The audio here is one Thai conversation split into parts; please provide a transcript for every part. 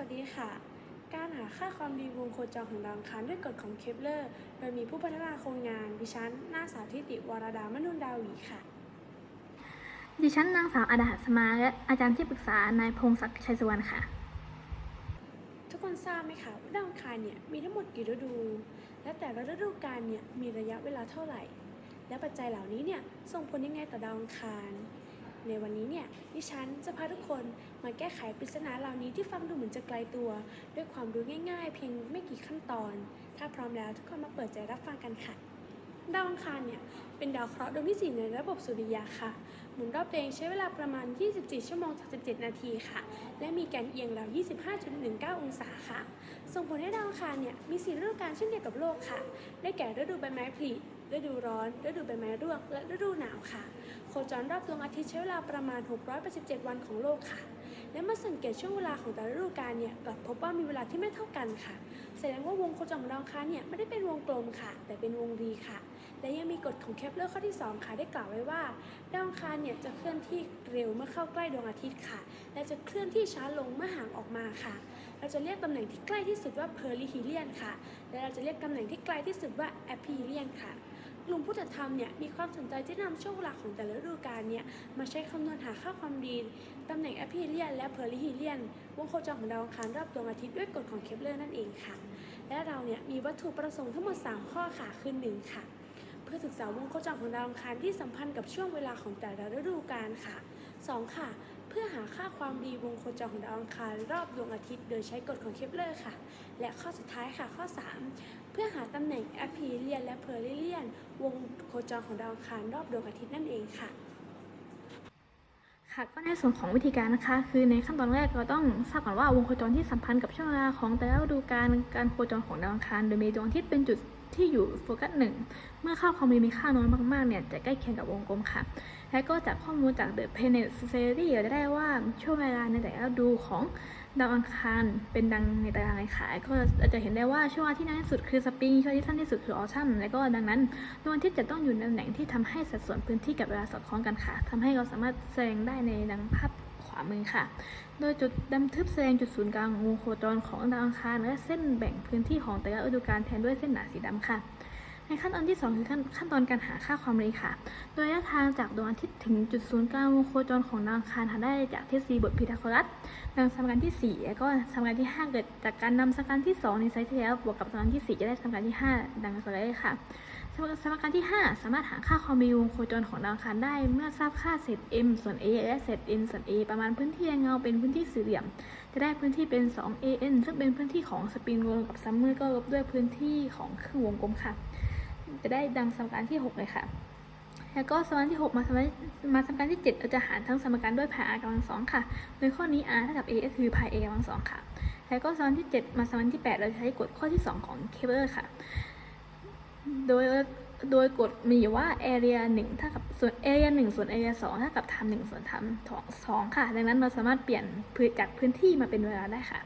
วัสดีค่ะ การหาค่าความดีวงโคจรของดาวอังคารด้วยกฎของเคปเลอร์ โดยมีผู้พัฒนาโครงงานดิฉันนางสาวทิติวรดามนุนดาวีค่ะ ดิฉันนางสาวอาดาหัสมาและอาจารย์ที่ปรึกษานายพงศักดิ์ชัยสุวรรณค่ะ ทุกคนทราบไหมคะว่าดาวอังคารเนี่ยมีทั้งหมดกี่ฤดู และแต่ละฤดูกาลเนี่ยมีระยะเวลาเท่าไหร่ และปัจจัยเหล่านี้เนี่ยส่งผลยังไงต่อดาวอังคาร ในวันนี้เนี่ยดิฉันจะพาทุกคนมาแก้ไขปริศนาเหล่านี้ที่ฟังดูเหมือนจะไกลตัว ด้วยความรู้ง่ายๆ เพียงไม่กี่ขั้นตอน ถ้าพร้อมแล้วทุกคนมาเปิดใจรับฟังกันค่ะ ดาวอังคารเนี่ยเป็นดาวเคราะห์ดวงที่ 4 ในระบบสุริยะค่ะ หมุนรอบตัวเองใช้เวลาประมาณ 24 ชั่วโมง37นาทีค่ะ และมีแกนเอียงราว 25.19 องศาค่ะ ส่งผลให้ดาวอังคารเนี่ยมีสีฤดูกาลเช่นเดียวกับโลกค่ะ ได้แก่ฤดูใบไม้ผลิ ฤดูร้อน ฤดูใบไม้ร่วง และฤดูหนาวค่ะ โคจรรอบดวงอาทิตย์ใช้เวลาประมาณ 687 วันของโลกค่ะ และเมื่อสังเกตช่วงเวลาของแต่ละฤดูกาลเนี่ยกลับพบว่ามีเวลาที่ไม่เท่ากันค่ะ แสดงว่าวงโคจรของดาวงคารเนี่ยไม่ได้เป็นวงกลมค่ะ แต่เป็นวงรีค่ะ และยังมีกฎของเคปเลอร์ข้อที่ 2 ค่ะ ได้กล่าวไว้ว่า ดาวงคารเนี่ยจะเคลื่อนที่เร็วเมื่อเข้าใกล้ดวงอาทิตย์ค่ะ และจะเคลื่อนที่ช้าลงเมื่อห่างออกมาค่ะเราจะเรียกตำแหน่งที่ใกล้ที่สุดว่าเพอร์ลิฮีเลียนค่ะ และเราจะเรียกตำแหน่งที่ไกลที่สุดว่าแอพิเลียนค่ะ กลุ่มผู้จัดทำเนี่ยมีความสนใจที่นำช่วงเวลาของแต่ละฤดูกาลเนี่ยมาใช้คำนวณหาค่าความดีตำแหน่งแอพิเลียนและเพอร์ลิฮีเลียนวงโคจรของดาวอังคารรอบดวงอาทิตย์ด้วยกฎของเคปเลอร์นั่นเองค่ะ และเราเนี่ยมีวัตถุประสงค์ทั้งหมด 3 ข้อค่ะคือหนึ่งค่ะ เพื่อศึกษาวงโคจรของดาวอังคารที่สัมพันธ์กับช่วงเวลาของแต่ละฤดูกาลค่ะ 2 ค่ะ พื่อหาค่าความดีวงโคจรของดาวอังคารรอบดวงอาทิตย์ โดยใช้กฎของเคปเลอร์ค่ะ และข้อสุดท้ายค่ะข้อ 3 เพื่อหาตำแหน่งแอพีเลียนและเพอร์ลิเลียน วงโคจรของดาวอังคารรอบดวงอาทิตย์นั่นเองค่ะค่ะก็ในส่วนของวิธีการนะคะ คือในขั้นตอนแรกเราต้องทราบก่อนว่าวงโคจรที่สัมพันธ์กับช่วงเวลาของแต่ละฤดูกาลการโคจรของดาวอังคาร โดยมีดวงอาทิตย์เป็นจุด ที่อยู่โฟกัสหนึ่งเมื่อค่าความเร็วมีค่าน้อยมากๆเนี่ยจะใกล้เคียงกับวงกลมค่ะ และก็จากข้อมูลจาก The Planet Society จะได้ว่าช่วงเวลาในแต่ละดูของดาวอังคารเป็นดังในตารางเลยก็จะเห็นได้ว่าช่วงที่นานที่สุดคือสปริงช่วงที่สั้นที่สุดคือออทัมและก็ดังนั้นดวงอาทิตย์จะต้องอยู่ในตำแหน่งที่ทำให้สัดส่วนพื้นที่กับเวลาสอดคล้องกันค่ะทำให้เราสามารถแสดงได้ในดังภาพามือค่ะ โดยจุดดำทึบแสดงจุดศูนย์กลางของวงโคจรของดาวอังคารและเส้นแบ่งพื้นที่ของแต่ละฤดูกาลแทนด้วยเส้นหนาสีดำค่ะ ในขั้นตอนที่ 2 คือขั้นขั้นตอนการหาค่าความเร็วค่ะ โดยระยะทางจากดวงอาทิตย์ถึงจุดศูนย์กลางวงโคจรของดาวอังคารหาได้จากทฤษฎีบทพีทาโกรัสดังสมการที่ 4 แล้วก็สมการที่ 5 เกิดจากการนำสมการที่ 2 ในไซต์ที่แล้วบวกกับสมการที่ 4 จะได้สมการที่ 5 ดังต่อไปเลยค่ะ สมการที่ 5 สามารถหาค่าความเร็ววงโคจรของดาวอังคารได้ เมื่อทราบค่าเศษ m ส่วน a และเศษ n ส่วน a ประมาณพื้นที่เงาเป็นพื้นที่สี่เหลี่ยม จะได้พื้นที่เป็น 2 an ซึ่งเป็นพื้นที่ของสปริงวงกับซัมเมอร์ก็ลบด้วยพื้นที่ของครึ่งวงกลมค่ะ จะได้ดังสมการที่ 6 เลยค่ะ แล้วก็สมการที่ 6 มาสมการมาสมการที่ 7 เราจะหารทั้งสมการด้วยพาย r กำลังสองค่ะ โดยข้อนี้ r เท่ากับ a ก็คือพาย a กำลังสองค่ะ แล้วก็สมการที่ 7 มาสมการที่ 8 เราจะใช้กฎข้อที่ 2 ของเคเบิลค่ะ โดยโดยกฎมีอยู่ว่า area 1เท่ากับส่วน area 1ส่วน area 2เท่ากับ time 1ส่วน time 2ค่ะ ดังนั้นเราสามารถเปลี่ยนพื้นจากพื้นที่มาเป็นเวลาได้ค่ะ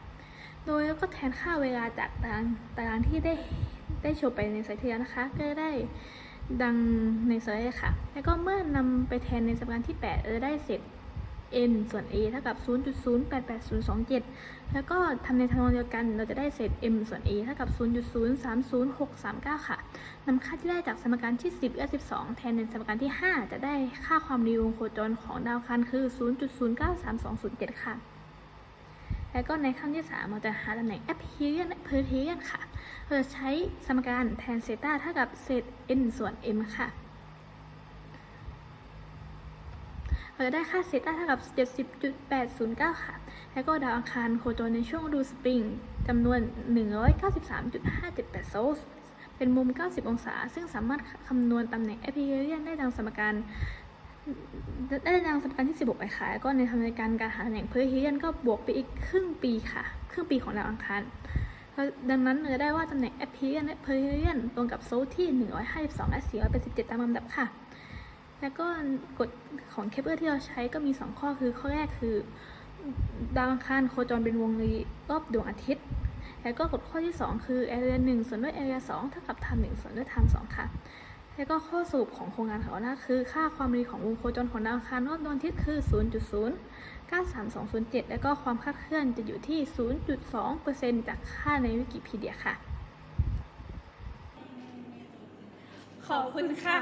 โดยก็แทนค่าเวลาจากตารางตารางที่ได้ได้โชว์ไปในไซต์ที่แล้วนะคะ ก็ได้ดังในไซต์ค่ะ แล้วก็เมื่อนำไปแทนในสมการที่ 8เราจะได้เศษ n ส่วน a เท่ากับ 0.088027 แล้วก็ทำในทางเดียวกันเราจะได้เศษ m ส่วน a เท่ากับ 0.030639 ค่ะนำค่าที่ได้จากสมการที่ 10และ12 แทนในสมการที่ 5 จะได้ค่าความเร็วโคจรของดาวอังคารคือ 0.093207 ค่ะแล้วก็ในขั้นที่ 3 เราจะหาตำแหน่ง aperian และ perihelion ค่ะเราจะใช้สมการแทนเซต้าเท่ากับเศษ n ส่วน m ค่ะ เราจะได้ค่าเซต้าเท่ากับ 70.809 ค่ะ แล้วก็ดาวอังคารโคจรในช่วงฤดูสปริงจำนวน 193.578โซลเป็นมุม 90 องศา ซึ่งสามารถคำนวณตำแหน่ง aperian ได้ดังสมการได้ดังสมการที่ 16ไปค่ะแล้วก็ในทำในการการหาตำแหน่งเพอร์เฮียนก็บวกไปอีกครึ่งปีค่ะ ครึ่งปีของดาวอังคารดังนั้นเราจะได้ว่าตำแหน่งแอพิเฮียนและเพอร์เฮียนตรงกับโซลที่ 152 และ 487 ตามลำดับค่ะ แล้วก็กฎของเคปเลอร์ที่เราใช้ก็มี 2 ข้อคือข้อแรกคือ ดาวอังคารโคจรเป็นวงรีรอบดวงอาทิตย์ แล้วก็กฎข้อที่ 2 คือ area 1ส่วนด้วย area 2เท่ากับ time 1ส่วนด้วย time 2ค่ะ แล้วก็ข้อสรุปของโครงงานเขาคือ ค่าความร็วของวงโคจรของดาวอังคารรอบดวงอาทิตย์คือ93207 แล้วก็ความคลาดเคลื่อนจะอยู่ที่ 0.2%จากค่าในวิกิพีเดียค่ะ ขอบคุณค่ะ